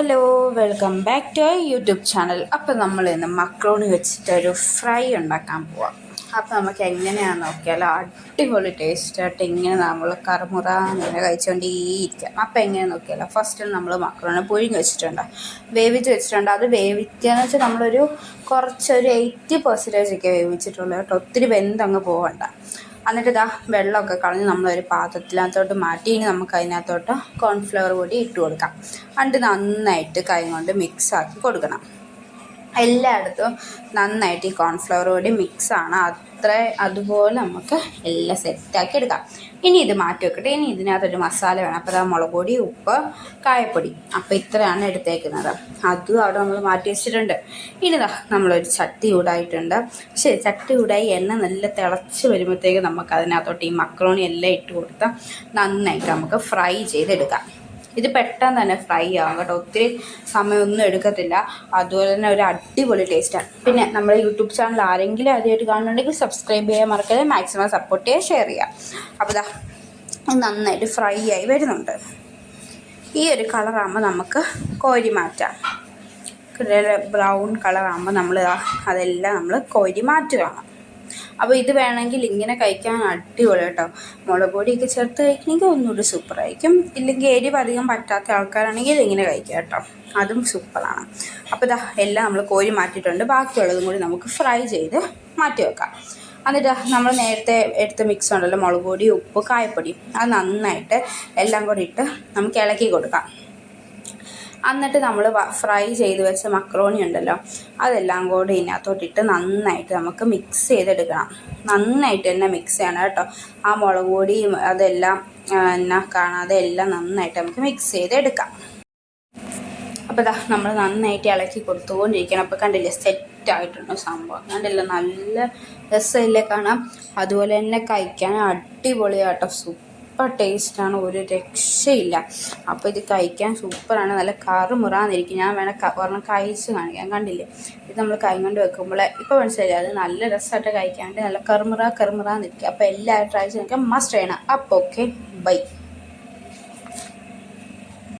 Hello welcome back to YouTube channel. അപ്പോൾ നമ്മൾ ഇന്ന് മക്രോണി വെച്ചിട്ട് ഒരു ഫ്രൈ ഉണ്ടാക്കാൻ പോവാം. അപ്പോൾ നമുക്ക് എങ്ങനെയാണെന്ന് നോക്കിയാൽ അടിപൊളി ടേസ്റ്റായിട്ട് ഇങ്ങനെ നമ്മൾ കറുമുറ ഇങ്ങനെ കഴിച്ചുകൊണ്ടേയിരിക്കാം അപ്പോൾ എങ്ങനെ നോക്കിയാലോ ഫസ്റ്റ് നമ്മൾ മക്രോണി പുഴുങ്ങി വെച്ചിട്ടുണ്ട്. വേവിച്ച് വെച്ചിട്ടുണ്ട്. അത് വേവിക്കുകയെന്ന് വെച്ചാൽ നമ്മളൊരു കുറച്ചൊരു എയ്റ്റി പെർസെന്റേജ് ഒക്കെ വേവിച്ചിട്ടുള്ളൂ കേട്ടോ. ഒത്തിരി വെന്തങ്ങ് പോകണ്ട എന്നിട്ട് ഇതാ വെള്ളമൊക്കെ കളഞ്ഞ് നമ്മളൊരു പാത്രത്തിനകത്തോട്ട് മാറ്റി. ഇനി നമുക്ക് അതിനകത്തോട്ട് കോൺഫ്ലവർ പൊടി ഇട്ട് കൊടുക്കാം. എന്നിട്ട് നന്നായിട്ട് കൈ കൊണ്ട് മിക്സാക്കി കൊടുക്കണം. എല്ലായിടത്തും നന്നായിട്ട് ഈ കോൺഫ്ലവർ പൊടി മിക്സാണ് അത്ര അതുപോലെ നമുക്ക് എല്ലാം സെറ്റാക്കി എടുക്കാം. ഇനി ഇത് മാറ്റി വെക്കട്ടെ. ഇനി ഇതിനകത്തൊരു മസാല വേണം. അപ്പോൾ അതാ മുളക് പൊടി ഉപ്പ് കായപ്പൊടി. അപ്പോൾ ഇത്രയാണ് എടുത്തേക്കുന്നത്. അതും അവിടെ നമ്മൾ മാറ്റി വെച്ചിട്ടുണ്ട്. ഇനി നമ്മളൊരു ചട്ടി ചൂടായിട്ടുണ്ട്. ശരി ചട്ടി ചൂടായി എണ്ണ നല്ല തിളച്ച് വരുമ്പോഴത്തേക്ക് നമുക്ക് അതിനകത്തോട്ട് ഈ മക്രോണി എല്ലാം ഇട്ട് കൊടുത്താൽ നന്നായിട്ട് നമുക്ക് ഫ്രൈ ചെയ്തെടുക്കാം. ഇത് പെട്ടെന്ന് തന്നെ ഫ്രൈ ആകും കേട്ടോ. ഒത്തിരി സമയമൊന്നും എടുക്കത്തില്ല. അതുപോലെ തന്നെ ഒരു അടിപൊളി ടേസ്റ്റാണ് പിന്നെ നമ്മുടെ യൂട്യൂബ് ചാനൽ ആരെങ്കിലും ആദ്യമായിട്ട് കാണുന്നുണ്ടെങ്കിൽ സബ്സ്ക്രൈബ് ചെയ്യാൻ മറക്കരുത്. മാക്സിമം സപ്പോർട്ട് ചെയ്യുക ഷെയർ ചെയ്യുക. അപ്പോൾ ഇതാ നന്നായിട്ട് ഫ്രൈ ആയി വരുന്നുണ്ട്. ഈ ഒരു കളറാകുമ്പോൾ നമുക്ക് കോരി മാറ്റാം. ബ്രൗൺ കളറാകുമ്പോൾ നമ്മൾ അതെല്ലാം നമ്മൾ കോരി മാറ്റുകയാണ് അപ്പോൾ ഇത് വേണമെങ്കിൽ ഇങ്ങനെ കഴിക്കാൻ അടിപൊളി കേട്ടോ. മുളക് പൊടിയൊക്കെ ചേർത്ത് കഴിക്കണമെങ്കിൽ ഒന്നുകൂടി സൂപ്പറായിരിക്കും ഇല്ലെങ്കിൽ എരിവ് അധികം പറ്റാത്ത ആൾക്കാരാണെങ്കിൽ ഇങ്ങനെ കഴിക്കാം കേട്ടോ. അതും സൂപ്പറാണ് അപ്പോൾ ഇതാ എല്ലാം നമ്മൾ കോരി മാറ്റിയിട്ടുണ്ട്. ബാക്കിയുള്ളതും കൂടി നമുക്ക് ഫ്രൈ ചെയ്ത് മാറ്റി വെക്കാം. എന്നിട്ട് നമ്മൾ നേരത്തെ എടുത്ത മിക്സ് ഉണ്ടല്ലോ മുളക് പൊടി ഉപ്പ് കായപ്പൊടി. അത് നന്നായിട്ട് എല്ലാം കൂടി ഇട്ട് നമുക്ക് ഇളക്കി കൊടുക്കാം. എന്നിട്ട് നമ്മൾ ഫ്രൈ ചെയ്ത് വെച്ച മക്രോണി ഉണ്ടല്ലോ അതെല്ലാം കൂടി ഇതിനകത്തോട്ടിട്ട് നന്നായിട്ട് നമുക്ക് മിക്സ് ചെയ്തെടുക്കണം. നന്നായിട്ട് തന്നെ മിക്സ് ചെയ്യണം കേട്ടോ. ആ മുളക് പൊടിയും അതെല്ലാം എന്നാ കാണാതെ എല്ലാം നന്നായിട്ട് നമുക്ക് മിക്സ് ചെയ്തെടുക്കാം. അപ്പോൾ ഇതാ നമ്മൾ നന്നായിട്ട് ഇളക്കി കൊടുത്തുകൊണ്ടിരിക്കണം. അപ്പോൾ കണ്ടില്ലേ സെറ്റ് ആയിട്ടുണ്ട് സംഭവം. കണ്ടില്ല നല്ല രസമില്ലേ കാണാം. അതുപോലെ തന്നെ കഴിക്കാൻ അടിപൊളിയാട്ടോ സൂപ്പർ. ടേസ്റ്റാണ് ഒരു രക്ഷയില്ല. അപ്പോൾ ഇത് കഴിക്കാൻ സൂപ്പറാണ് നല്ല കറുമുറാന്നിരിക്കും. ഞാൻ വേണം ഒരെണ്ണം കഴിച്ച് കാണിക്കാൻ കണ്ടില്ലേ? ഇത് നമ്മൾ കൈ കൊണ്ട് വെക്കുമ്പോൾ ഇപ്പോൾ മനസ്സിലായി അത് നല്ല രസമായിട്ട് കഴിക്കാണ്ട് നല്ല കറുമുറ കറുമുറാന്നിരിക്കും. അപ്പോൾ എല്ലാവരും ട്രൈ ചെയ്ത് മസ്റ്റ് ചെയ്യണം അപ്പോൾ ഓക്കെ ബൈ